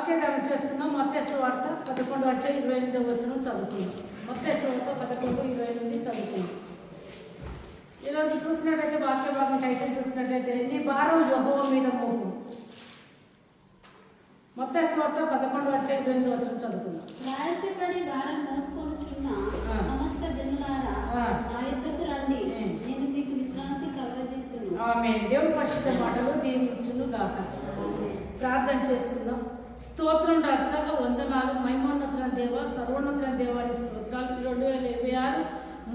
వాక్యగ్రహం చేసుకుందాం మత్తేసు వార్త పదకొండు వచ్చే ఇరవై ఎనిమిది వచ్చిన చదువుకుందాం. మత్తేసు వార్త పదకొండు ఇరవై ఎనిమిది చదువుకుందాం. ఈరోజు చూసినట్టయితే వాక్య భాగం టైటిల్ చూసినట్టయితే నీ భారం యెహోవ మీద మోపు. మత్తేసు వార్త పదకొండు వచ్చే ఇరవై ఎనిమిది వచ్చిన చదువుకుందాం. ప్రయాసపడి భారం మోసుకొనుచున్న. సమస్త జనులారా. నా యుద్ధకు రండి. నేను మీకు విశ్రాంతి కలగజేస్తును ఆమె దేవుడి పరిశుద్ధ మాటలు దీవించును గాక ప్రార్థన చేసుకుందాం. స్తోత్రం రక్షక వందనాలు. మహిమోన్నతుల దేవ సర్వోన్నతుల దేవాని స్తోత్రాలు. రెండు వేల ఇరవై ఆరు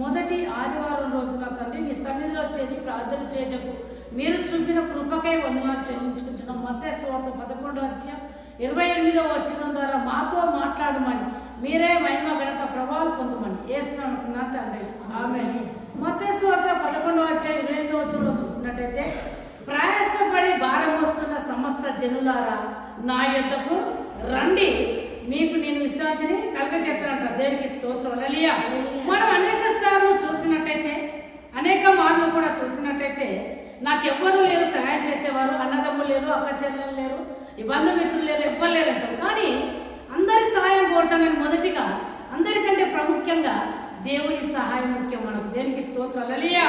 మొదటి ఆదివారం రోజున తండ్రి నీ సన్నిధిలో చేరి ప్రార్థన చేయటకు మీరు చూపిన కృపకై వందనాలు చెల్లించుకుంటున్నాం. మధ్య స్వాత పదకొండు అధ్యాయం ఇరవై ఎనిమిదో వచ్చిన ద్వారా మాతో మాట్లాడమని మీరే మహిమ ఘనత ప్రభావం పొందమని వేసినామనుకున్నా తండ్రి. ఆమె మధ్య స్వార్థ పదకొండో అధ్యాయం ఇరవై ఎనిమిదో వచ్చిన చూసినట్టయితే ప్రయాసపడి భారత జనులారా నా యొద్దకు రండి. మీకు నేను విశ్రాంతిని కలగజేస్తానంట దేనికి స్తోత్రం. అలలియా మనం అనేక సార్లు చూసినట్టయితే అనేక మార్లు కూడా చూసినట్టయితే నాకెవ్వరూ లేరు సహాయం చేసేవారు అన్నదమ్ములు లేరు అక్క చెల్లెలు లేరు ఈ బంధుమిత్రులు లేరు ఎవ్వరు లేరు అంటారు కానీ అందరి సహాయం కోరుతాం మొదటిగా అందరికంటే ప్రాముఖ్యంగా దేవుని సహాయం ముఖ్యం మనకు. దేనికి స్తోత్రాలు లలియా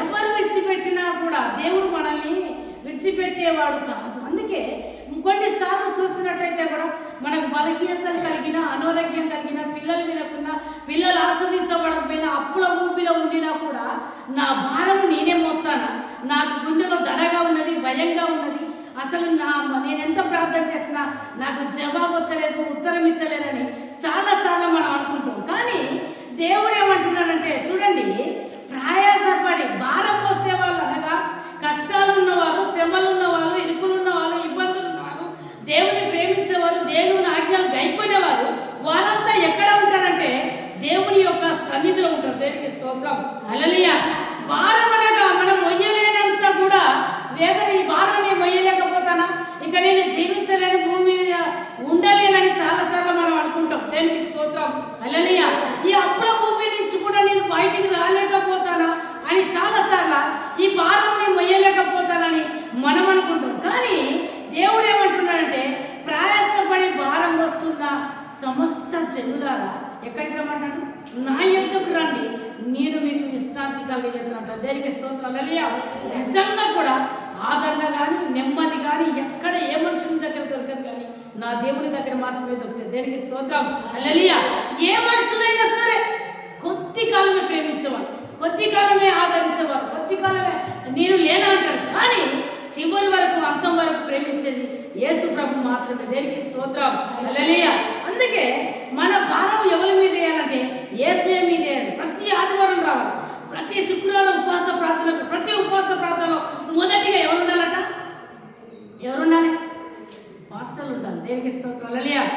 ఎవరు విడిచిపెట్టినా కూడా దేవుడు మనల్ని విడిచిపెట్టేవాడు కాదు. అందుకే కొన్నిసార్లు చూసినట్టయితే కూడా మనకు బలహీనతలు కలిగిన అనారోగ్యం కలిగిన పిల్లలు వినకుండా పిల్లలు ఆస్వాదించబడకపోయినా అప్పుల ఊపిలో ఉండినా కూడా నా భారం నేనే మోస్తాను నాకు గుండెలో దడగా ఉన్నది భయంగా ఉన్నది. అసలు నా నేను ఎంత ప్రార్థన చేసినా నాకు జవాబు వస్తలేదు ఉత్తరం ఇస్తలేదని చాలాసార్లు మనం అనుకుంటాం. కానీ దేవుడు ఏమంటున్నాడంటే చూడండి ప్రయాసపడి భారం మోసే వాళ్ళు అనగా కష్టాలు ఉన్నవారు శ్రమలు ఉన్నవాళ్ళు ఇరుకులు ఉన్నవాళ్ళు ఇబ్బందులు ఉన్నవారు దేవుని ప్రేమించేవారు దేవుని ఆజ్ఞలు గైపోయినవారు వాళ్ళంతా ఎక్కడ ఉంటారంటే దేవుని యొక్క సన్నిధిలో ఉంటారు దేవునికి స్తోత్రం అలలియ భారం అనగా మనం మొయ్యలేనంత కూడా వేదన ఈ భారాన్ని మొయ్యలేకపోతానా ఇక నేను జీవించలేని భూమి మీద ఉండలేనని చాలాసార్లు మనం అనుకుంటాం దేనికి స్తోత్రం అలలియ ఈ అప్పుల భూమి నుంచి కూడా నేను బయటికి రాలేకపోతానా అని చాలాసార్లు ఈ భారాన్ని మొయ్యలేకపోతానని మనం అనుకుంటాం. కానీ దేవుడు ఏమంటున్నాడంటే ప్రయాసపడి భారం వస్తున్న సమస్త జనులారా ఎక్కడికి రమ్మంటారు? నా యుద్ధకు రండి. నేను మీకు విశ్రాంతి కలిగజేస్తాను దేనికి స్తోత్రాలు. అలలియా నిజంగా కూడా ఆదరణ కానీ నెమ్మది కానీ ఎక్కడ ఏ మనుషుల దగ్గర దొరకదు కానీ నా దేవుని దగ్గర మాత్రమే దొరుకుతుంది దేనికి స్తోత్రం? లలియ ఏ మనుషులైనా సరే కొద్ది కాలమే ప్రేమించేవారు కొద్ది కాలమే ఆదరించేవారు కొద్ది కాలమే నేను లేనా అంటారు. కానీ చివరి వరకు అంతం వరకు ప్రేమించేది యేసు ప్రభు మాత్రమే. దేనికి స్తోత్రం? లలియ అందుకే మన భారం ఎవరి మీద వేయాలంటే ఏసే మీద. ప్రతి ఆదివారం రావాలి. ప్రతి శుక్రవారం ఉపవాస ప్రార్థనకు ప్రతి ఉపవాస ప్రార్థన మొదటిగా ఎవరు ఉండాలట ఎవరు ఉండాలి దేవునికి ఉండాలి స్తోత్రం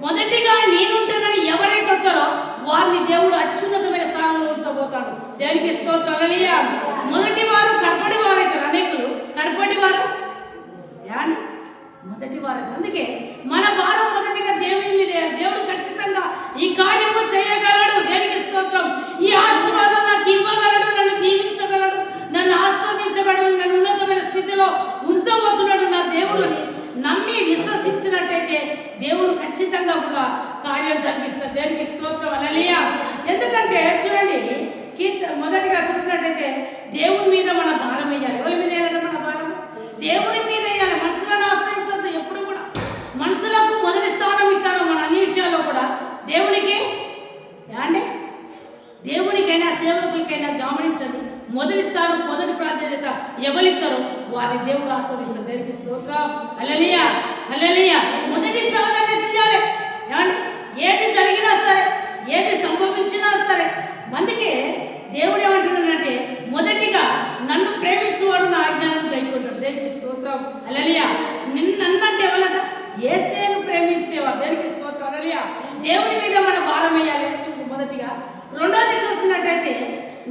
మొదటిగా నేనుంటానని ఎవరైతే వస్తారో వారిని దేవుడు అత్యున్నతమైన స్థానంలో ఉంచబోతాడు. దేవునికి స్తోత్రం? మొదటి వారు కడపటి వారైతారు అనేకులు కడపటి వారు మొదటి వారు. అందుకే మన వారం మొదటిగా దేవుని మీద దేవుడు ఖచ్చితంగా ఈ కార్యం చేయగలడు దేనికి స్తోత్రం ఈ ఆశీర్వాదం నాకు ఇవ్వగలడు నన్ను దీవించగలడు నన్ను ఆస్వాదించగలడు నన్ను ఉన్నతమైన స్థితిలో ఉంచబోతున్నాడు నా దేవుడిని నమ్మి విశ్వసించినట్టయితే దేవుడు ఖచ్చితంగా కూడా కార్యం జరిగిస్తాడు దేనికి స్తోత్రం. అలలియా ఎందుకంటే చూడండి కీర్త మొదటిగా చూసినట్టయితే దేవుని మీద మన భారం వేయాలి. ఎవరి మీద వేయాలి మన భారం? దేవుని మీద వేయాలి. మనుషులను ఆశ్రయించద్దు ఎప్పుడు కూడా. మనుషులకు మొదటి స్థానం ఇస్తాను మన అన్ని విషయాల్లో కూడా. దేవునికి అండి దేవునికైనా సేవకులకైనా గమనించండి. మొదటి స్థానం మొదటి ప్రాధాన్యత ఎవరిస్తారో వారిని దేవుడు ఆస్వాదిస్తారు దేవునికి స్తోత్రం. అలలియా అలలియా మొదటి ప్రాధాన్యత ఇవ్వాలి. ఏమండి? ఏది జరిగినా సరే ఏది సంభవించినా సరే అందుకే దేవుడు ఏమంటున్నాడంటే మొదటిగా నన్ను ప్రేమించేవాడు నా ఆజ్ఞానం గైకుంటాడు దేనికి స్తోత్రం? అలలియా నిన్నంటే ఎవరట? ఏసేను ప్రేమించేవాడు. దేనికి స్తోత్రం? అలలియా దేవుని మీద మన భారం వేయాలి చూపు మొదటిగా. రెండోది చూసినట్టయితే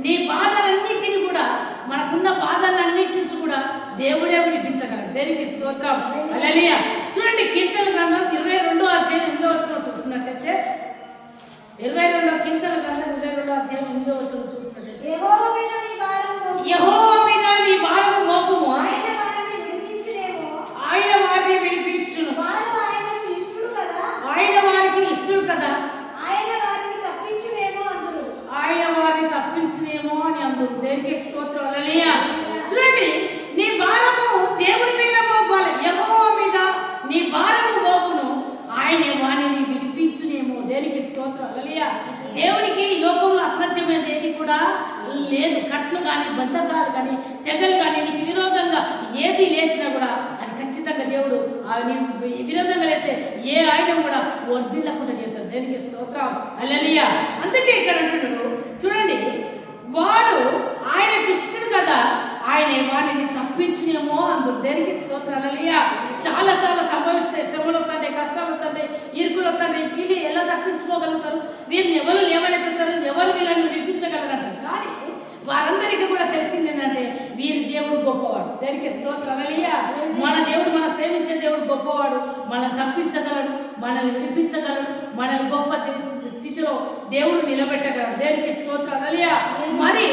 నీ బాధలన్నిటిని కూడా మనకున్న బాధలన్నిటి నుంచి కూడా దేవుడే వినిపించగలడు దేనికి స్తోత్రం? అలలియ చూడండి కీర్తన గ్రంథం ఇరవై రెండో అధ్యాయం ఎనిమిదో వచ్చిన చూసినట్లయితే ఇరవై రెండో కీర్తన గ్రంథం ఇరవై రెండో అధ్యాయం ఎనిమిదో వచ్చిన చూసినట్లయితే ఉంటుంది దేనికి స్తోత్రం చూడండి నీ భారము దేవుడి మీద మోపాలి. ఎవో మీద నీ భారము మోపును. ఆయన వాణిని విడిపించునేమో దేనికి స్తోత్రం అలలియా దేవునికి లోకంలో అసాధ్యమైనది ఏది కూడా లేదు. కట్లు కానీ బంధకాలు కానీ తెగలు కానీ నీకు విరోధంగా ఏది లేచినా కూడా అది ఖచ్చితంగా దేవుడు విరోధంగా లేసే ఏ ఆయుధం కూడా వర్ధిల్లకుండా చేస్తాడు. దేనికి స్తోత్రం? అల్లలియా అందుకే ఇక్కడ అంటున్నాడు చూడండి వాడు ఆయనకి ఇష్టడు కదా. ఆయన వాడిని తప్పించినేమో అందుకు దేనికి స్తోత్రాలయ్యా చాలా చాలా సంభవిస్తాయి శ్రమలు వస్తాయి కష్టాలు వస్తాయి ఇరుకులు వస్తాయి. వీళ్ళు ఎలా తప్పించుకోగలుగుతారు? వీరిని ఎవరు లేవనెత్తుతారు? ఎవరు వీళ్ళని విడిపించగలరంటారు? కానీ వారందరికీ కూడా తెలిసింది ఏంటంటే వీరి దేవుడు గొప్పవాడు. దేనికి స్తోత్రాలయ్యా మన దేవుడు మన సేవించే దేవుడు గొప్పవాడు. మనం తప్పించగలడు మనల్ని విడిపించగలడు మనల్ని గొప్ప స్థితిలో దేవుడు నిలబెట్టగలడు దేనికి స్తోత్రాలయ్యా మరి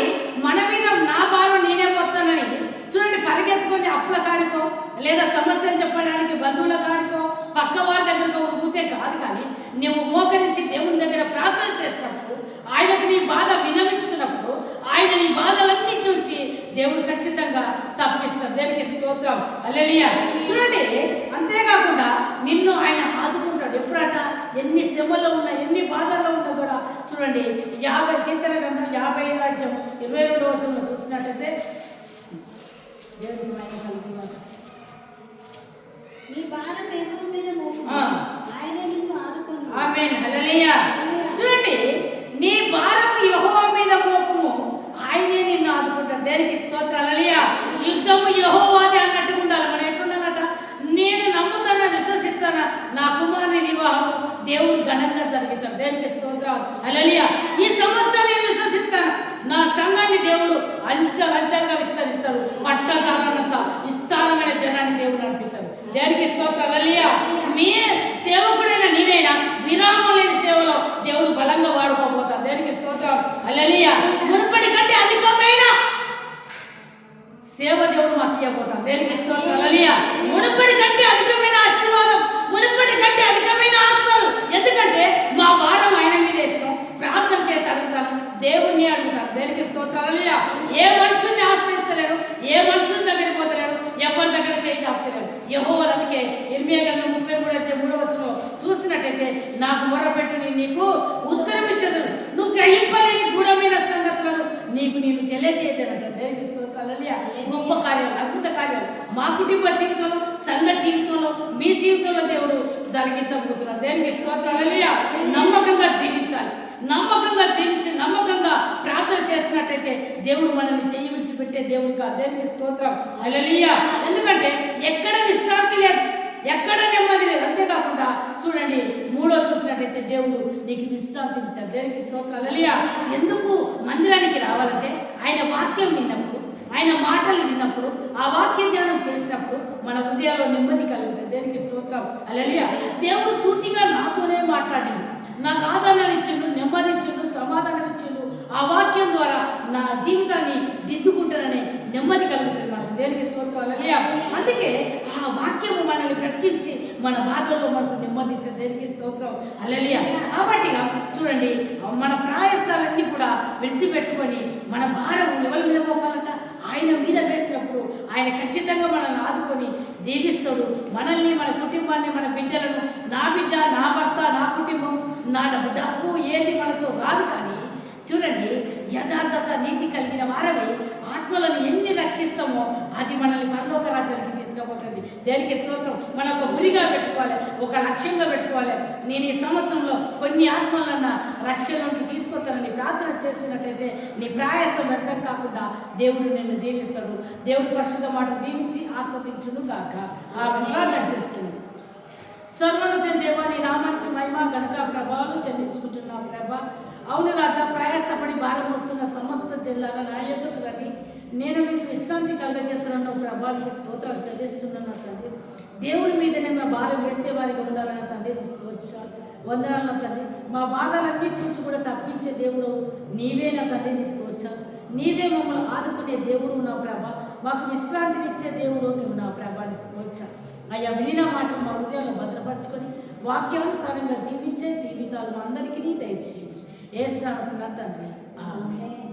మన మీద నా భారం నేనే పోతానని చూడండి పరిగెత్తుకొని అప్పుల కాడికో లేదా సమస్యలు చెప్పడానికి బంధువుల కాడికో పక్క వారి దగ్గరకు ఉరుకుతే కాదు కానీ నువ్వు మోకరించి దేవుని దగ్గర ప్రార్థన చేసినప్పుడు ఆయనకు నీ బాధ వినమించుకున్నప్పుడు ఆయన నీ బాధలన్నిటి నుంచి దేవుడు ఖచ్చితంగా తప్పిస్తాడు. దేనికి స్తోత్రం. అల్లెలియా చూడండి అంతేకాకుండా నిన్ను ఆయన ఆదుకుంటాడు ఎప్పుడట ఎన్ని శ్రమల్లో ఉన్నా ఎన్ని బాధల్లో ఉన్నా కూడా చూడండి యాభై కీర్తన గ్రంథం యాభై రాజ్యం ఇరవై రెండు వచ్చిన చూసినట్లయితే దేవునికి మహిమ కలుగుగాక. నీ భారం ఎక్కువ మీద మోపు ఆ. ఆయన నిన్ను ఆదుకొని ఆమేన్ హల్లెలూయా చూడండి నీ భారము యెహోవా మీద మోపము ఆయనే నిన్ను ఆదుకుంటాడు దేనికి స్తోత్రం హల్లెలూయా యుద్ధము యెహోవాది అన్నట్టు ఉండాలి మనం ఎట్లుండాలట నేను నమ్ముతానా విశ్వసిస్తానా నా కుమారుని వివాహం దేవుడు ఘనంగా జరుగుతాడు. దేనికి స్తోత్రం అలలియా ఈ సంవత్సరం నేను విశ్వసిస్తాను. నా సంఘాన్ని దేవుడు అంచెలంచెలుగా విస్తరిస్తాడు. పట్టజాలనంత విస్తారమైన జనాన్ని దేవుడు నడిపిస్తాడు. దేనికి స్తోత్రం హల్లెలూయా. మీ సేవకుడైన నేనైనా విరామం లేని సేవలో దేవుడు బలంగా వాడుకోబోతాడు. దేనికి స్తోత్రం అలలియా మునుపటి కంటే అధికమైన సేవ దేవుడు మాకు ఇవ్వబోతాం దేనికి స్తోత్రం హల్లెలూయా. మునుపటి కంటే అధికమైన ఆశీర్వాదం మునుపటి కంటే అధికమైన ఆత్మలు. ఎందుకంటే మా భారం ఆయన మీద వేసినాం ప్రార్థన చేసి అడుగుతాను. దేవుణ్ణి అడుగుతాను. దేనికి స్తోత్రం ఏ మనుషుల్ని ఆశ్రయిస్తలేరు? ఏ మనుషుల దగ్గరికి పోతలేరు? ఎవరి దగ్గర చేయి చాపుతలేరు? యహో అందుకే ఇర్మియా గ్రంథం ముప్పై మూడు అయితే మూడో వచ్చిన చూసినట్టయితే నాకు మొరపెట్టు నేను నీకు ఉత్తరం ఇచ్చదు నువ్వు గ్రహింపలేని గూఢమైన సంగతులను నీకు నేను తెలియజేయదనంటే దేనికి స్తోత్రాలలియా గొప్ప కార్యాలు. కార్యాలు మా కుటుంబ జీవితంలో సంఘ జీవితంలో మీ జీవితంలో దేవుడు జరిగించబోతున్నాడు. దేనికి స్తోత్రాలలియా నమ్మకంగా జీవించాలి. నమ్మకంగా జీవించి నమ్మకంగా ప్రార్థన చేసినట్టయితే దేవుడు మనల్ని చేయి విడిచిపెట్టే దేవుడు కాదు దేనికి స్తోత్రం. అలలియా ఎందుకంటే ఎక్కడ విశ్రాంతి లేదు ఎక్కడ నెమ్మది లేదు. అంతేకాకుండా చూడండి మూడో చూసినట్టయితే దేవుడు నీకు విశ్రాంతి ఇస్తాడు. దేనికి స్తోత్రం అలలియా ఎందుకు మందిరానికి రావాలంటే ఆయన వాక్యం విన్నప్పుడు ఆయన మాటలు విన్నప్పుడు ఆ వాక్య ధ్యానం చేసినప్పుడు మన హృదయాల్లో నెమ్మది కలుగుతుంది. దేనికి స్తోత్రం. అలలియ దేవుడు సూటిగా నాతోనే మాట్లాడిండు. నాకు ఆదరణ ఇచ్చిండు నెమ్మది ఇచ్చిండు సమాధానం ఇచ్చిండు. ఆ వాక్యం ద్వారా నా జీవితాన్ని దిద్దుకుంటాననే నెమ్మది కలుగుతుంది. దేనికి స్తోత్రాలు. అందుకే ఆ వాక్యము మనల్ని బ్రతికించి మన బాధల్లో మనకు నెమ్మది దేనికి స్తోత్రం. అలలియా కాబట్టి చూడండి మన ప్రయాసాలన్నీ కూడా విడిచిపెట్టుకొని మన భారం ఎవరి మీద పోవాలంట? ఆయన మీద వేసినప్పుడు ఆయన ఖచ్చితంగా మనల్ని ఆదుకొని దీవిస్తాడు. మనల్ని మన కుటుంబాన్ని మన బిడ్డలను నా బిడ్డ నా భర్త నా కుటుంబం నా డబ్బు డబ్బు ఏది మనతో రాదు కానీ చూడండి యథార్థత నీతి కలిగిన వారమై ఆత్మలను ఎన్ని రక్షిస్తామో అది మనల్ని పరలోక రాజ్యానికి తీసుకుపోతుంది. దేనికి స్తోత్రం? మనం ఒక గురిగా పెట్టుకోవాలి ఒక లక్ష్యంగా పెట్టుకోవాలి. నేను ఈ సంవత్సరంలో కొన్ని ఆత్మలన్న రక్షణలోకి తీసుకొస్తానని ప్రార్థన చేసినట్లయితే నీ ప్రయాసం వ్యర్థం కాకుండా దేవుడు నిన్ను దీవిస్తాడు. దేవుడు పరిశుద్ధ మాట దీవించి ఆస్వాదించును గాక. ఆమె ప్రార్థన చేస్తుంది. సర్వోన్నత దేవా నీ నామానికి మహిమ ఘనత ప్రభావాలు చెల్లించుకుంటున్నాం ప్రభా. అవును రాజా ప్రయాసపడి భారం వస్తున్న సమస్త జిల్లాల నా యొద్దకు రండి. నేను మీకు విశ్రాంతి కలగచేతనన్న ప్రభావానికి స్తోత్రాలు చదివిస్తున్నాను నా తండ్రి. దేవుడి మీద నేను భారం వేసేవారిగా ఉండాలని తండ్రి నీ స్తోత్రాలు వందనాల తండ్రి. మా బాధలన్నిటి నుంచి కూడా తప్పించే దేవుడు నీవే నా తండ్రి నీ స్తోత్రాలు. నీవే మమ్మల్ని ఆదుకునే దేవుడు నా ప్రభ. మాకు విశ్రాంతినిచ్చే దేవుడు నువ్వు నా ప్రభాని స్తోత్రాలు. అయ్యా వినిన మాటలు మా హృదయాల్లో భద్రపరచుకొని వాక్యానుసారంగా జీవించే జీవితాలు అందరికీ దయచేయండి イエスが亡なったんだよ。アーメン